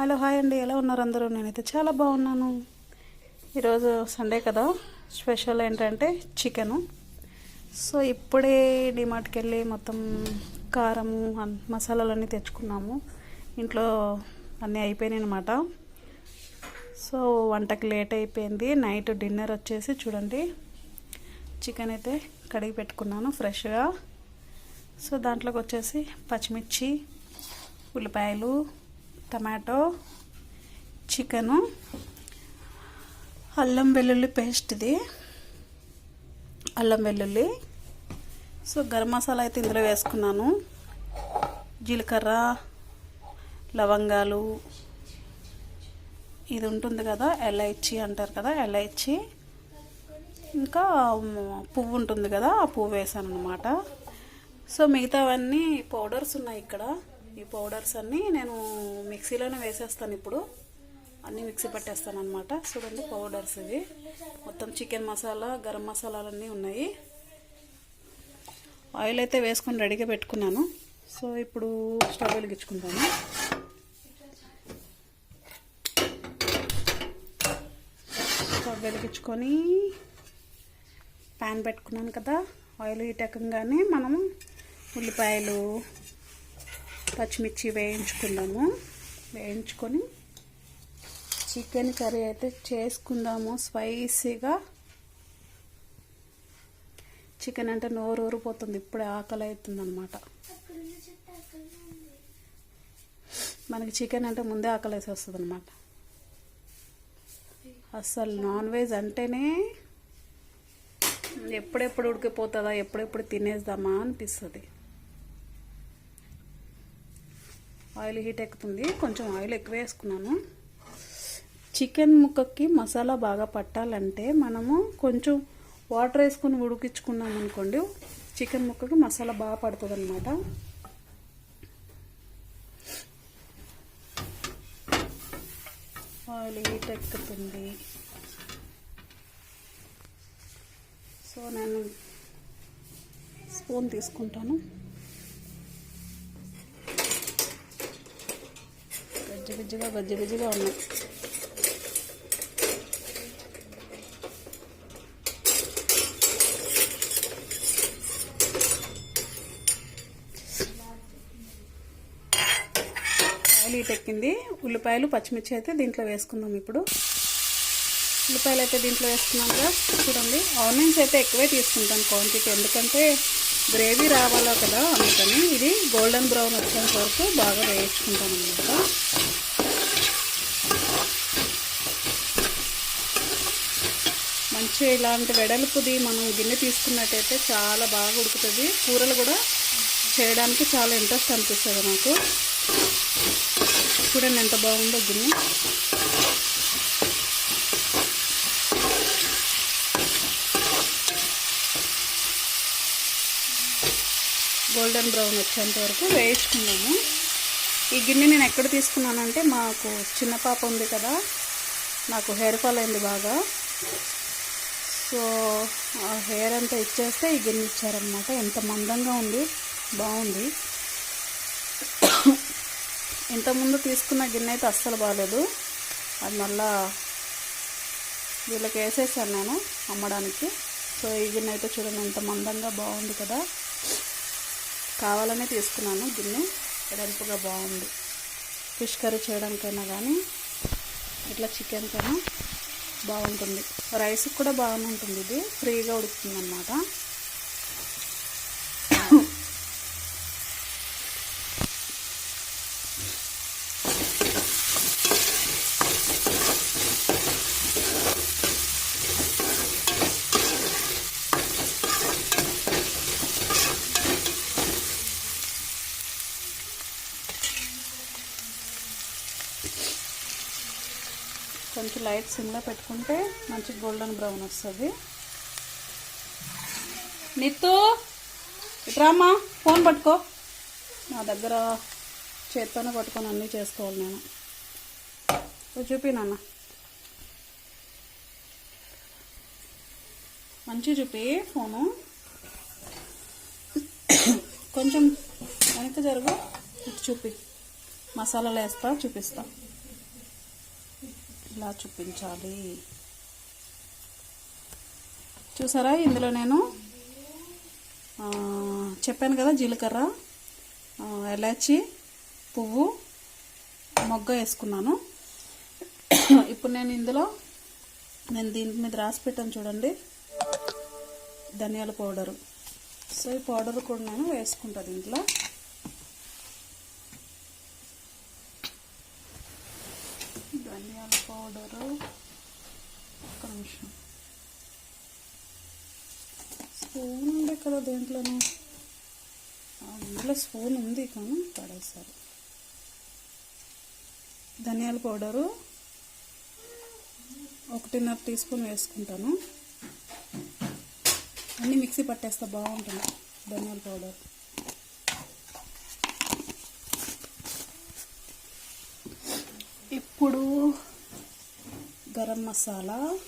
Hello hi అండి. ఎలా ఉన్నారు అందరూ? నేనైతే చాలా బాగున్నాను. ఈరోజు సండే కదా. స్పెషల్ ఏంటంటే చికెను. సో ఇప్పుడే డిమార్ట్కి వెళ్ళి మొత్తం కారం మసాలాలన్నీ తెచ్చుకున్నాము. ఇంట్లో అన్నీ అయిపోయినాయి అనమాట సో వంటకి లేట్ అయిపోయింది. నైట్ డిన్నర్ వచ్చేసి చూడండి. చికెన్ అయితే కడిగి పెట్టుకున్నాను ఫ్రెష్గా. సో దాంట్లోకి వచ్చేసి పచ్చిమిర్చి ఉల్లిపాయలు టమాటో చికెను అల్లం వెల్లుల్లి పేస్ట్ ఇది అల్లం వెల్లుల్లి. సో గరం మసాలా అయితే ఇందులో వేసుకున్నాను. జీలకర్ర లవంగాలు ఇది ఉంటుంది కదా ఎలైచి అంటారు కదా ఎలైచి. ఇంకా పువ్వు ఉంటుంది కదా ఆ పువ్వు వేసాను అనమాట సో మిగతావన్నీ పౌడర్స్ ఉన్నాయి ఇక్కడ. ఈ పౌడర్స్ అన్నీ నేను మిక్సీలోనే వేసేస్తాను ఇప్పుడు. అన్నీ మిక్సీ పట్టేస్తాను అనమాట చూడండి పౌడర్స్ ఇవి. మొత్తం చికెన్ మసాలా గరం మసాలాలన్నీ ఉన్నాయి. ఆయిల్ అయితే వేసుకొని రెడీగా పెట్టుకున్నాను. సో ఇప్పుడు స్టవ్ వెలిగించుకుంటాను. స్టవ్ వెలిగించుకొని ప్యాన్ పెట్టుకున్నాను కదా. ఆయిల్ హీట్ ఎక్కగానే మనము ఉల్లిపాయలు పచ్చిమిర్చి వేయించుకుందాము. వేయించుకొని చికెన్ కర్రీ అయితే చేసుకుందాము. స్పైసీగా. చికెన్ అంటే నోరు ఊరిపోతుంది. ఇప్పుడే ఆకలి అవుతుంది అనమాట మనకి చికెన్ అంటే ముందే ఆకలి వేసి వస్తుంది అనమాట అస్సలు నాన్ వెజ్ అంటేనే ఎప్పుడెప్పుడు ఉడికిపోతుందా ఎప్పుడెప్పుడు తినేద్దామా అనిపిస్తుంది. ఆయిల్ హీట్ ఎక్కుతుంది. కొంచెం ఆయిల్ ఎక్కువ వేసుకున్నాను. చికెన్ ముక్కకి మసాలా బాగా పట్టాలంటే మనము కొంచెం వాటర్ వేసుకొని ఉడికించుకున్నాం అనుకోండి చికెన్ ముక్కకి మసాలా బాగా పడుతుంది అనమాట ఆయిల్ హీట్ ఎక్కుతుంది. సో నేను స్పూన్ తీసుకుంటాను. గజ్జి గజ్జిగా గజ్జి గజ్జిగా ఉన్నాయి. ఆయిల్ హీట్ ఎక్కింది. ఉల్లిపాయలు పచ్చిమిర్చి అయితే దీంట్లో వేసుకుందాం ఇప్పుడు. ఉల్లిపాయలు అయితే దీంట్లో వేసుకున్నాం కదా. చూడండి ఆనియన్స్ అయితే ఎక్కువే తీసుకుంటాను క్వాంటిటీ. ఎందుకంటే గ్రేవీ రావాలో కదా అందుకని ఇది గోల్డెన్ బ్రౌన్ వచ్చేంత వరకు బాగా వేయించుకుంటాం అనమాట మంచి ఇలాంటి వెడల్పుది మనం గిన్నె తీసుకున్నట్టయితే చాలా బాగా ఉడుకుతుంది. కూరలు కూడా చేయడానికి చాలా ఇంట్రెస్ట్ అనిపిస్తుంది నాకు. చూడండి ఎంత బాగుందో గిన్నె. గోల్డెన్ బ్రౌన్ వచ్చేంత వరకు వేయించుకున్నాము. ఈ గిన్నె నేను ఎక్కడ తీసుకున్నానంటే మాకు చిన్న పాప ఉంది కదా నాకు హెయిర్ ఫాల్ అయింది బాగా. సో ఆ హెయిర్ అంతా ఇచ్చేస్తే ఈ గిన్నె ఇచ్చారనమాట ఎంత మందంగా ఉంది బాగుంది. ఇంతకుముందు తీసుకున్న గిన్నె అయితే అస్సలు బాగాలేదు అది మళ్ళా వీళ్ళకి వేసేసాను నేను అమ్మడానికి. సో ఈ గిన్నె అయితే చూడండి ఎంత మందంగా బాగుంది కదా. కావాలనే తీసుకున్నాను. గిన్నె వెడల్పుగా బాగుంది. ఫిష్ కర్రీ చేయడానికైనా కానీ ఇట్లా చికెన్ కైనా బాగుంటుంది. రైస్కి కూడా బాగానే ఉంటుంది ఇది. ఫ్రీగా ఉడుకుతుంది అన్నమాట కొంచెం లైట్ సిమ్లో పెట్టుకుంటే మంచి గోల్డెన్ బ్రౌన్ వస్తుంది. నిత్తు ఇట్రామ్మా ఫోన్ పట్టుకో. నా దగ్గర చేత్తోనే పట్టుకొని అన్నీ చేసుకోవాలి నేను. ఇవి చూపి నాన్న. మంచి చూపి ఫోను. కొంచెం వెనక్కి జరుగు ఇటు చూపి. మసాలాలు వేస్తా చూపిస్తా. ఇలా చూపించాలి. చూసారా? ఇందులో నేను చెప్పాను కదా జీలకర్ర ఎలాచి పువ్వు మొగ్గ వేసుకున్నాను. ఇప్పుడు నేను ఇందులో నేను దీని మీద రాసి పెట్టాను చూడండి. ధనియాల పౌడరు. సో ఈ పౌడర్ కూడా నేను వేసుకుంటాను దీంట్లో ధనియాల పౌడరు ఒక్క స్పూన్ ఉండే కదా దేంట్లోనూ? ఆ, ఇందులో స్పూన్ ఉంది కానీ పడేసారు. ధనియాల పౌడరు ఒకటిన్నర టీ స్పూన్ వేసుకుంటాను. అన్నీ మిక్సీ పట్టేస్తే బాగుంటుంది ధనియాల పౌడర్. ఇప్పుడు గరం మసాలా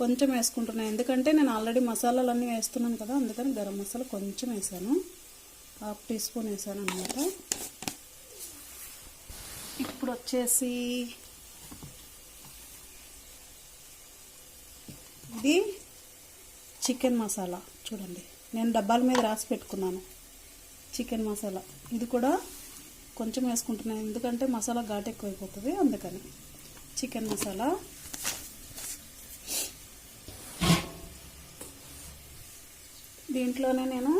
కొంచెం వేసుకుంటున్నాను ఎందుకంటే నేను ఆల్రెడీ మసాలాలన్నీ వేస్తున్నాను కదా అందుకని గరం మసాలా కొంచెం వేసాను. హాఫ్ టీ స్పూన్ వేసాను అనమాట ఇప్పుడు వచ్చేసి ఇది చికెన్ మసాలా. చూడండి నేను డబ్బాల మీద రాసి పెట్టుకున్నాను. చికెన్ మసాలా. ఇది కూడా కొంచెం వేసుకుంటున్నాను ఎందుకంటే మసాలా ఘాటు ఎక్కువైపోతుంది అందుకని. చికెన్ మసాలా. దీంట్లోనే నేను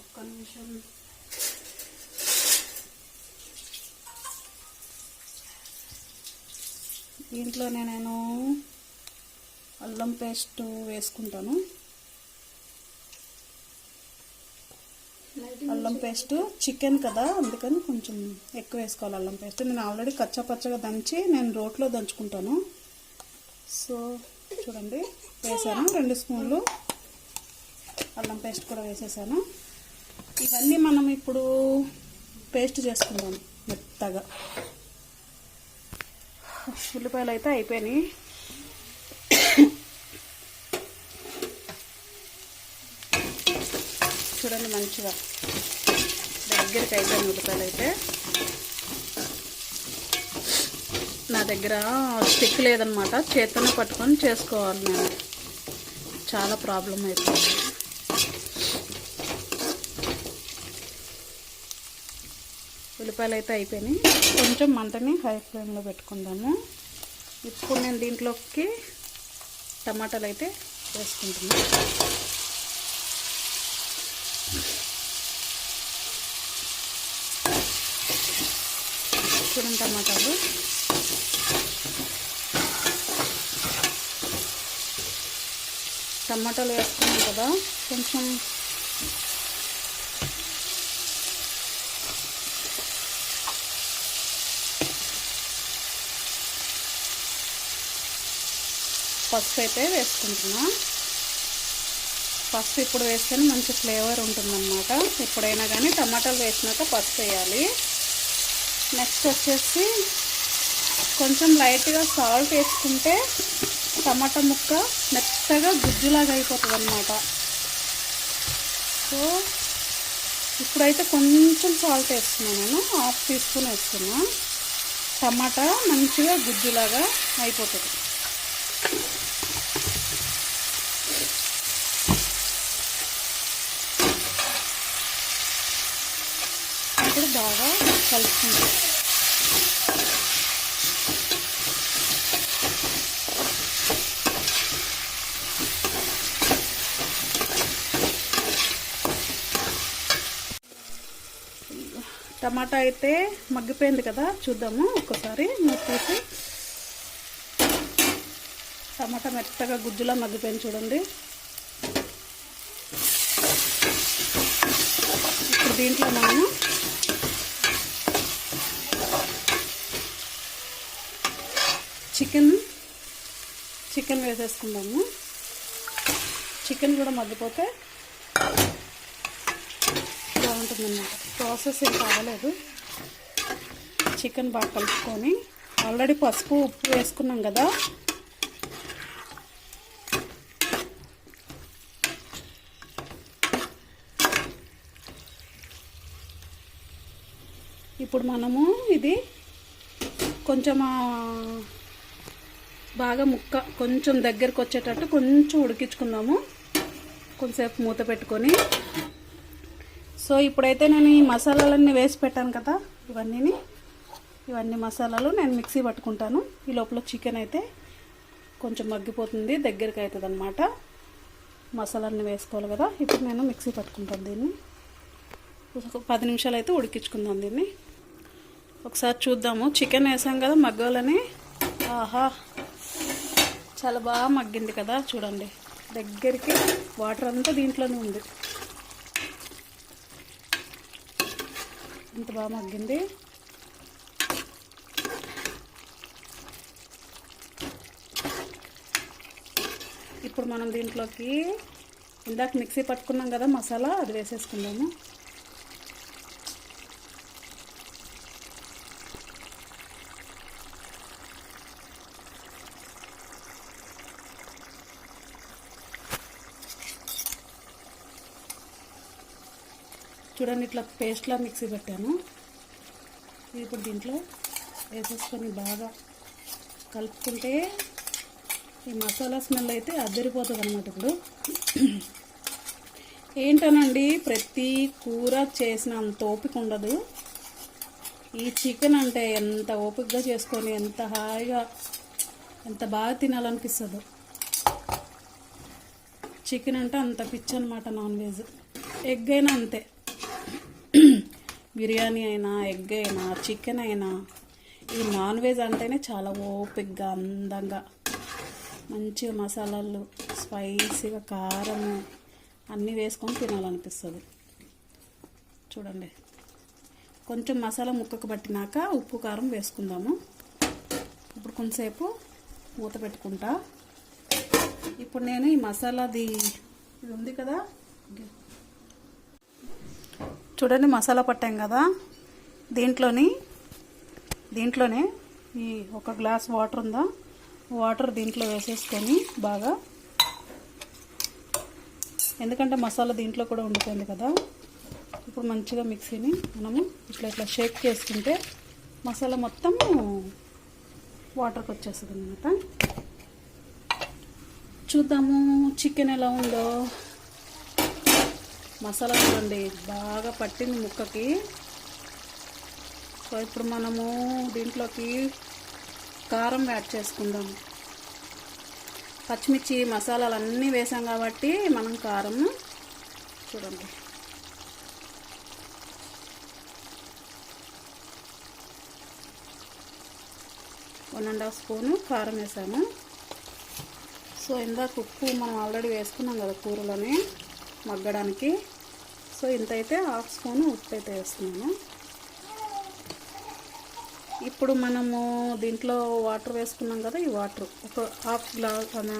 ఒక్క నిమిషం. దీంట్లోనే నేను అల్లం పేస్ట్ వేసుకుంటాను. అల్లం పేస్ట్ చికెన్ కదా అందుకని కొంచెం ఎక్కువ వేసుకోవాలి అల్లం పేస్ట్. నేను ఆల్రెడీ కచ్చా పచ్చగా దంచి నేను రోట్లో దంచుకుంటాను. సో చూడండి. వేసాను రెండు స్పూన్లు. అల్లం పేస్ట్ కూడా వేసేసాను. ఇవన్నీ మనం ఇప్పుడు పేస్ట్ చేసుకుందాం మెత్తగా. ఉల్లిపాయలు అయితే అయిపోయినాయి. చూడండి మంచిగా దగ్గరికి అయిపోయిన ఉల్లిపాయలు అయితే నా దగ్గర స్టిక్ లేదనమాట చేత్తోనే పట్టుకొని చేసుకోవాలి నేను. చాలా ప్రాబ్లం అయిపోయింది. ఉల్లిపాయలు అయితే అయిపోయినాయి. కొంచెం మంటని హై ఫ్లేమ్లో పెట్టుకుందాము. ఇప్పుడు నేను దీంట్లోకి టమాటాలు అయితే వేసుకుంటున్నాను చూడండి టమాటాలు. టమాటాలు వేసుకున్నాం కదా కొంచెం పసుపు అయితే వేసుకుంటున్నా. పసుపు ఇప్పుడు వేస్తేనే మంచి ఫ్లేవర్ ఉంటుందన్నమాట. ఎప్పుడైనా కానీ టమాటాలు వేసినాక పసుపు వేయాలి. నెక్స్ట్ వచ్చేసి కొంచెం లైట్గా సాల్ట్ వేసుకుంటే టమాటా ముక్క మెత్తగా గుజ్జులాగా అయిపోతుంది అనమాట సో ఇప్పుడైతే కొంచెం సాల్ట్ వేస్తున్నాను నేను. హాఫ్ టీ స్పూన్ వేస్తున్నా. టమాటా మంచిగా గుజ్జులాగా అయిపోతుంది. ఇప్పుడు బాగా కలుపుకుంటాం టమాటా అయితే మగ్గిపోయింది కదా చూద్దాము ఒక్కసారి మూసేసి టమాటా మెత్తగా గుజ్జులా మగ్గిపోయింది చూడండి. ఇప్పుడు దీంట్లో మనము చికెన్ చికెన్ వేసేసుకుందాము. చికెన్ కూడా మగ్గిపోతే బాగుంటుందన్నమాట. ప్రాసెస్ ఏం కావలేదు. చికెన్ బాగా కలుపుకొని ఆల్రెడీ పసుపు ఉప్పు వేసుకున్నాం కదా. ఇప్పుడు మనము ఇది కొంచెం బాగా ముక్క కొంచెం దగ్గరకు వచ్చేటట్టు కొంచెం ఉడికించుకున్నాము. కొంచెంసేపు మూత పెట్టుకొని సో ఇప్పుడైతే నేను ఈ మసాలాలన్నీ వేసి పెట్టాను కదా ఇవన్నీని. ఇవన్నీ మసాలాలు నేను మిక్సీ పట్టుకుంటాను. ఈ లోపల చికెన్ అయితే కొంచెం మగ్గిపోతుంది దగ్గరికి అవుతుంది అనమాట మసాలాన్ని వేసుకోవాలి కదా ఇప్పుడు నేను మిక్సీ పట్టుకుంటాను దీన్ని. ఒక పది నిమిషాలు అయితే ఉడికించుకుందాం దీన్ని. ఒకసారి చూద్దాము. చికెన్ వేసాం కదా మగ్గాలని. ఆహా చాలా బాగా మగ్గింది కదా చూడండి. దగ్గరికి వాటర్ అంతా దీంట్లోనే ఉంది. ఎంత బాగా మగ్గింది? ఇప్పుడు మనం దీంట్లోకి ఇందాక మిక్సీ పట్టుకున్నాం కదా మసాలా అది వేసేసుకుందాము. చూడండి ఇట్లా పేస్ట్లా మిక్సీ పెట్టాను. ఇప్పుడు దీంట్లో వేసేసుకొని బాగా కలుపుకుంటే ఈ మసాలా స్మెల్ అయితే అద్దరిపోతుంది అనమాట ఇప్పుడు. ఏంటనండి ప్రతి కూర చేసిన అంత ఓపిక ఉండదు. ఈ చికెన్ అంటే ఎంత ఓపికగా చేసుకొని ఎంత హాయిగా ఎంత బాగా తినాలనిపిస్తుందో. చికెన్ అంటే అంత పిచ్చి అనమాట నాన్ వెజ్ ఎగ్ అయినా అంతే. బిర్యానీ అయినా ఎగ్ అయినా చికెన్ అయినా ఈ నాన్ వెజ్ అంటేనే చాలా ఓపిక్గా అందంగా. మంచిగా మసాలాలు స్పైసీగా కారం అన్నీ వేసుకొని తినాలనిపిస్తుంది. చూడండి. కొంచెం మసాలా ముక్కకు పట్టినాక ఉప్పు కారం వేసుకుందాము. ఇప్పుడు కొంతసేపు మూత పెట్టుకుంటా. ఇప్పుడు నేను ఈ మసాలాది ఇది ఉంది కదా? చూడండి మసాలా పట్టాం కదా. దీంట్లోని దీంట్లోనే ఈ ఒక గ్లాస్ వాటర్ ఉందా? వాటర్ దీంట్లో వేసేసుకొని బాగా ఎందుకంటే మసాలా దీంట్లో కూడా ఉండిపోయింది కదా. ఇప్పుడు మంచిగా మిక్సీని మనము ఇట్లా ఇట్లా షేక్ చేసుకుంటే మసాలా మొత్తము వాటర్కి వచ్చేస్తుంది అనమాట చూద్దాము చికెన్ ఎలా ఉందో. మసాలా చూడండి బాగా పట్టింది ముక్కకి. సో ఇప్పుడు మనము దీంట్లోకి కారం యాడ్ చేసుకుందాం. పచ్చిమిర్చి మసాలాలు అన్నీ వేసాం కాబట్టి మనం కారం చూడండి. వన్ అండ్ హాఫ్ స్పూను కారం వేసాము. సో ఇందాక ఉప్పు మనం ఆల్రెడీ వేసుకున్నాం కదా కూరలోనే. మగ్గడానికి. సో ఇంత అయితే హాఫ్ స్పూన్ ఉప్పు అయితే వేస్తున్నాను. ఇప్పుడు మనము దీంట్లో వాటర్ వేసుకున్నాం కదా ఈ వాటర్. ఒక హాఫ్ గ్లాస్ మన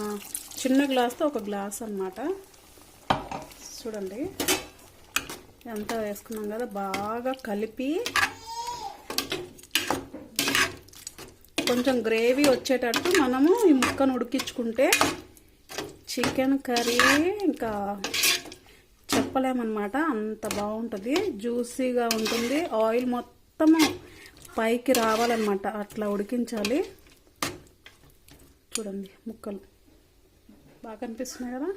చిన్న గ్లాస్తో ఒక గ్లాస్ అన్నమాట. చూడండి. ఎంత వేసుకున్నాం కదా బాగా కలిపి కొంచెం గ్రేవీ వచ్చేటట్టు మనము ఈ ముక్కను ఉడికించుకుంటే చికెన్ కర్రీ ఇంకా చెప్పలేమన్నమాట అంత బాగుంటుంది. జ్యూసీగా ఉంటుంది. ఆయిల్ మొత్తము పైకి రావాలన్నమాట. అట్లా ఉడికించాలి. చూడండి ముక్కలు. బాగా కనిపిస్తున్నాయి కదా?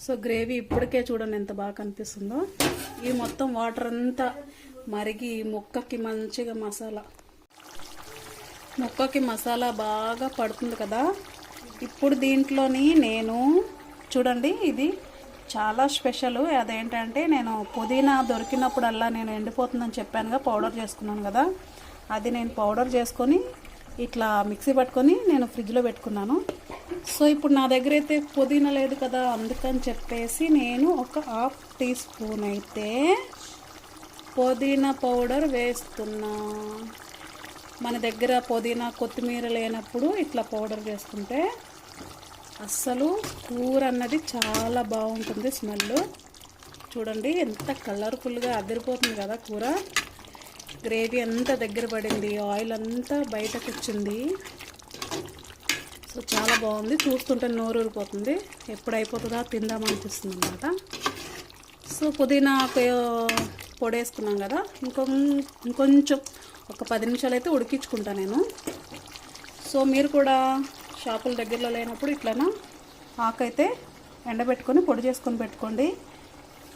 సో గ్రేవీ ఇప్పటికే చూడండి ఎంత బాగా కనిపిస్తుందో. ఈ మొత్తం వాటర్ అంతా మరిగి ముక్కకి మంచిగా మసాలా. ముక్కకి మసాలా బాగా పడుతుంది కదా? ఇప్పుడు దీంట్లోని నేను చూడండి ఇది చాలా స్పెషల్. అదేంటంటే నేను పుదీనా దొరికినప్పుడల్లా నేను ఎండిపోతుందని చెప్పానుగా పౌడర్ చేసుకున్నాను కదా. అది నేను పౌడర్ చేసుకొని ఇట్లా మిక్సీ పట్టుకొని నేను ఫ్రిడ్జ్లో పెట్టుకున్నాను. సో ఇప్పుడు నా దగ్గర అయితే పుదీనా లేదు కదా అందుకని చెప్పేసి నేను ఒక హాఫ్ టీ స్పూన్ అయితే పుదీనా పౌడర్ వేస్తున్నా. మన దగ్గర పుదీనా కొత్తిమీర లేనప్పుడు ఇట్లా పౌడర్ చేసుకుంటే అస్సలు కూర అన్నది చాలా బాగుంటుంది స్మెల్ చూడండి ఎంత కలర్ఫుల్గా అదిరిపోతుంది కదా కూర. గ్రేవీ అంతా దగ్గర పడింది ఆయిల్ అంతా బయటకు వచ్చింది. సో చాలా బాగుంది. చూస్తుంటే నోరు ఊరిపోతుంది ఎప్పుడు అయిపోతుందా తిందామనిపిస్తుంది అనమాట సో పుదీనా ఒక పొడి వేసుకున్నాం కదా. ఇంకొ ఇంకొంచెం ఒక పది నిమిషాలు అయితే ఉడికించుకుంటా నేను. సో మీరు కూడా షాపుల దగ్గరలో లేనప్పుడు ఇట్లనా? ఆకైతే ఎండబెట్టుకొని పొడి చేసుకొని పెట్టుకోండి.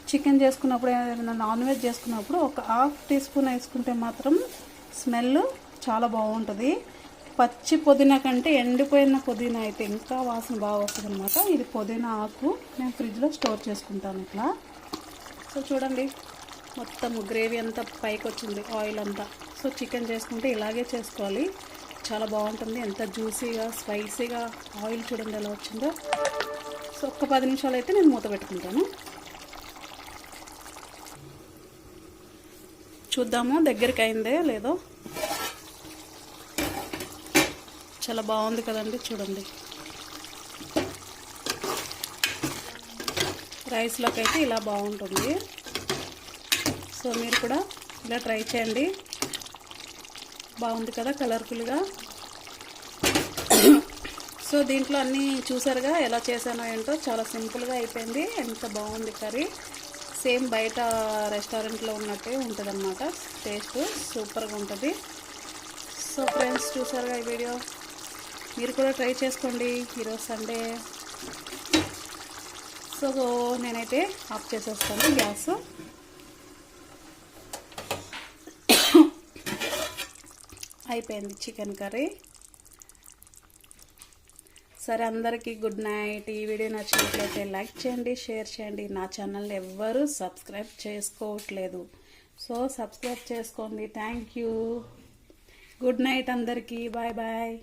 చికెన్ చేసుకున్నప్పుడు ఏదైనా నాన్ వెజ్ చేసుకున్నప్పుడు ఒక హాఫ్ టీ స్పూన్ వేసుకుంటే మాత్రం స్మెల్ చాలా బాగుంటుంది. పచ్చి పుదీనా కంటే ఎండిపోయిన పుదీనా అయితే ఇంకా వాసన బాగా వస్తుంది అనమాట ఇది పుదీనా ఆకు నేను ఫ్రిడ్జ్లో స్టోర్ చేసుకుంటాను ఇట్లా. సో చూడండి మొత్తం గ్రేవీ అంతా పైకి వచ్చింది ఆయిల్ అంతా. సో చికెన్ చేసుకుంటే ఇలాగే చేసుకోవాలి. చాలా బాగుంటుంది. ఎంత జ్యూసీగా స్పైసీగా ఆయిల్ చూడండి ఎలా వచ్చిందో. సో ఒక్క పది నిమిషాలు అయితే నేను మూత పెట్టుకుంటాను. చూద్దాము దగ్గరికి అయిందే లేదో. చాలా బాగుంది కదండి చూడండి. రైస్లోకి అయితే ఇలా బాగుంటుంది. సో మీరు కూడా ఇలా ట్రై చేయండి. బాగుంది కదా కలర్ఫుల్గా. సో దీంట్లో అన్నీ చూసారుగా ఎలా చేశానో ఏంటో చాలా సింపుల్గా అయిపోయింది. ఎంత బాగుంది కర్రీ. సేమ్ బయట రెస్టారెంట్లో ఉన్నట్టే ఉంటుందన్నమాట. టేస్ట్ సూపర్గా ఉంటుంది. సో ఫ్రెండ్స్ చూసారుగా ఈ వీడియో. మీరు కూడా ట్రై చేసుకోండి. ఈరోజు సండే. సో నేనైతే ఆఫ్ చేసేస్తాను గ్యాస్. అయిపోయింది చికెన్ కర్రీ. సరే అందరికీ గుడ్ నైట్. ఈ వీడియో నచ్చినట్లయితే లైక్ చేయండి షేర్ చేయండి. నా ఛానల్ ఎవ్వరూ సబ్స్క్రైబ్ చేసుకోవట్లేదు. సో సబ్స్క్రైబ్ చేసుకోండి. Thank you. గుడ్ నైట్ అందరికీ. Bye bye.